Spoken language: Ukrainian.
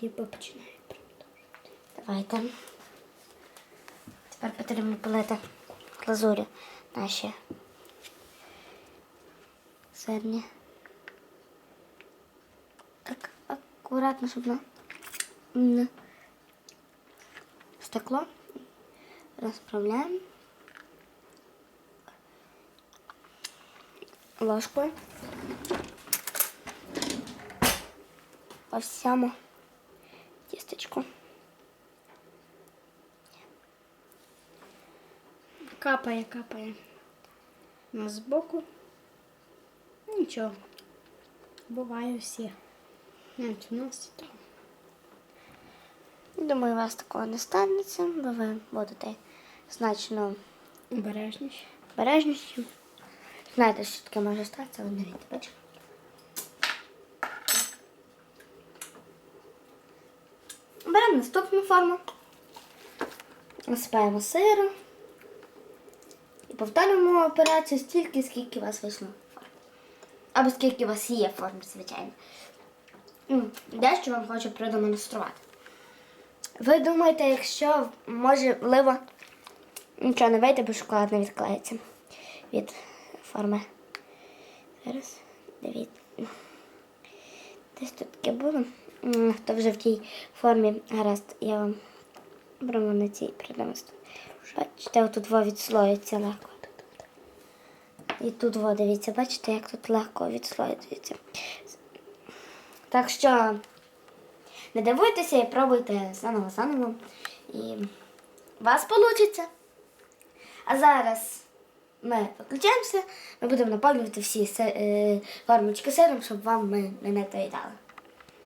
типу починає. Давайте. Тепер потрібно полити глазурі наші сирні. Так, акуратно, щоб на не стекло. Розправляємо. Ложкою. По всьому Тістечку. Капає, капає. Ну, збоку. Нічого. Буває всі. Навіть у нас так. Думаю, у вас такого не станеться, бо ви будете значно Обережніше. бережніші. Знаєте, що таке може статися, але не бачите? Беремо наступну форму. Насипаємо сиру. І повторюємо операцію стільки, скільки у вас вийшло форм. Або скільки у вас є форм, звичайно. Дещо вам хочу продемонструвати. Ви думаєте, якщо можливо нічого не вийде, бо шоколад не відклеїться від форми. Зараз дивіться. Десь тут таке було. Хто вже в тій формі гаразд, я вам прямо на цій продемонструю. Бачите, отут во відслоюється легко. І тут во, дивіться, бачите, як тут легко відслоюється. Так що не дивуйтеся і пробуйте заново заново. І у вас вийде. А зараз ми виключаємося, ми будемо наповнювати всі е, формочки сиром, щоб вам ми не недоїдали.